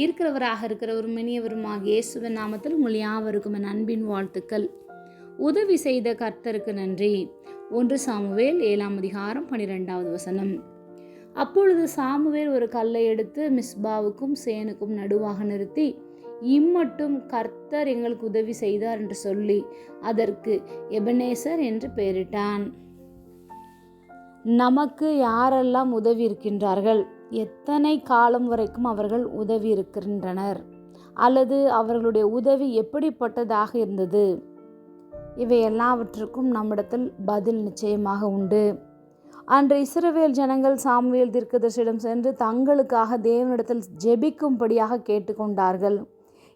இருக்கிறவராக இருக்கிறவர் மெனியவருமாக இயேசுவின் நாமத்தில் உங்கள் யாவருக்கும் என் அன்பின் வாழ்த்துக்கள். உதவி செய்த கர்த்தருக்கு நன்றி. ஒன்று சாமுவேல் ஏழாம் அதிகாரம் பனிரெண்டாவது வசனம். அப்பொழுது சாமுவேல் ஒரு கல்லை எடுத்து மிஸ்பாவுக்கும் சேனுக்கும் நடுவாக நிறுத்தி இம்மட்டும் கர்த்தர் எங்களுக்கு உதவி செய்தார் என்று சொல்லி அதற்கு எபனேசர் என்று பெயரிட்டான். நமக்கு யாரெல்லாம் உதவி இருக்கின்றார்கள்? எத்தனை காலம் வரைக்கும் அவர்கள் உதவி இருக்கின்றனர்? அல்லது அவர்களுடைய உதவி எப்படிப்பட்டதாக இருந்தது? இவை எல்லாவற்றுக்கும் நம்மிடத்தில் பதில் நிச்சயமாக உண்டு. அன்று இஸ்ரவேல் ஜனங்கள் சாமுவேல் தீர்க்கதர்ஷிடம் சென்று தங்களுக்காக தேவனிடத்தில் ஜெபிக்கும்படியாக கேட்டுக்கொண்டார்கள்.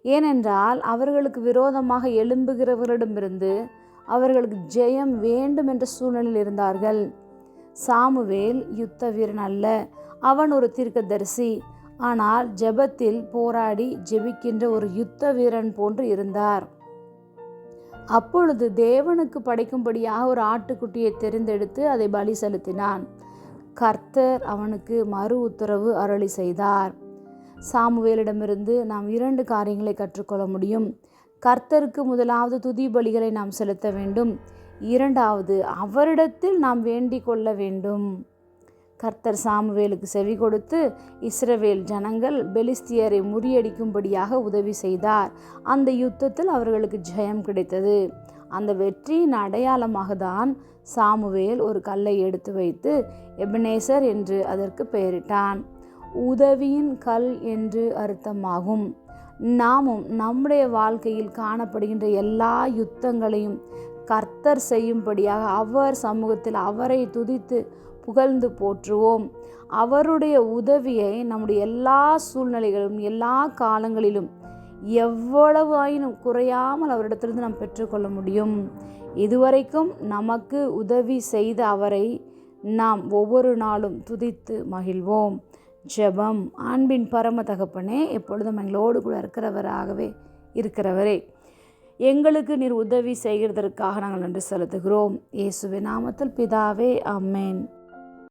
ஏனென்றால் அவர்களுக்கு விரோதமாக எழும்புகிறவர்களிடமிருந்து அவர்களுக்கு ஜெயம் வேண்டும் என்ற சூழ்நிலையில் இருந்தார்கள். சாமுவேல் யுத்த வீரன் அல்ல. அவன் ஒரு தீர்க்கதரிசி. ஆனால் ஜெபத்தில் போராடி ஜெபிக்கின்ற ஒரு யுத்த வீரன் போன்று இருந்தார். அப்பொழுது தேவனுக்கு படைக்கும்படியாக ஒரு ஆட்டுக்குட்டியை தெரிந்தெடுத்து அதை பலி செலுத்தினான். கர்த்தர் அவனுக்கு மறு உத்தரவு அருளி செய்தார். சாமுவேலிடமிருந்து நாம் இரண்டு காரியங்களை கற்றுக்கொள்ள முடியும். கர்த்தருக்கு முதலாவது துதி பலிகளை நாம் செலுத்த வேண்டும். இரண்டாவது அவரிடத்தில் நாம் வேண்டிக் கொள்ள வேண்டும். கர்த்தர் சாமுவேலுக்கு செவி கொடுத்து இஸ்ரவேல் ஜனங்கள் பெலிஸ்தியரை முறியடிக்கும்படியாக உதவி செய்தார். அந்த யுத்தத்தில் அவர்களுக்கு ஜெயம் கிடைத்தது. அந்த வெற்றியின் அடையாளமாக தான் சாமுவேல் ஒரு கல்லை எடுத்து வைத்து எபனேசர் என்று அதற்கு பெயரிட்டான். உதவியின் கல் என்று அர்த்தமாகும். நாமும் நம்முடைய வாழ்க்கையில் காணப்படுகின்ற எல்லா யுத்தங்களையும் கர்த்தர் செய்யும்படியாக அவர் சமூகத்தில் அவரை துதித்து புகழ்ந்து போற்றுவோம். அவருடைய உதவியை நம்முடைய எல்லா சூழ்நிலைகளிலும் எல்லா காலங்களிலும் எவ்வளவு ஆயினும் குறையாமல் அவரிடத்திலிருந்து நாம் பெற்றுக்கொள்ள முடியும். இதுவரைக்கும் நமக்கு உதவி செய்த அவரை நாம் ஒவ்வொரு நாளும் துதித்து மகிழ்வோம். ஜெபம். அன்பின் பரம தகப்பனே எப்பொழுதும் எங்களோடு கூட இருக்கிறவராகவே இருக்கிறவரே. எங்களுக்கு நீர் உதவி செய்கிறதற்காக நாங்கள் நன்றி செலுத்துகிறோம். இயேசுவின் நாமத்தில் பிதாவே அம்மேன்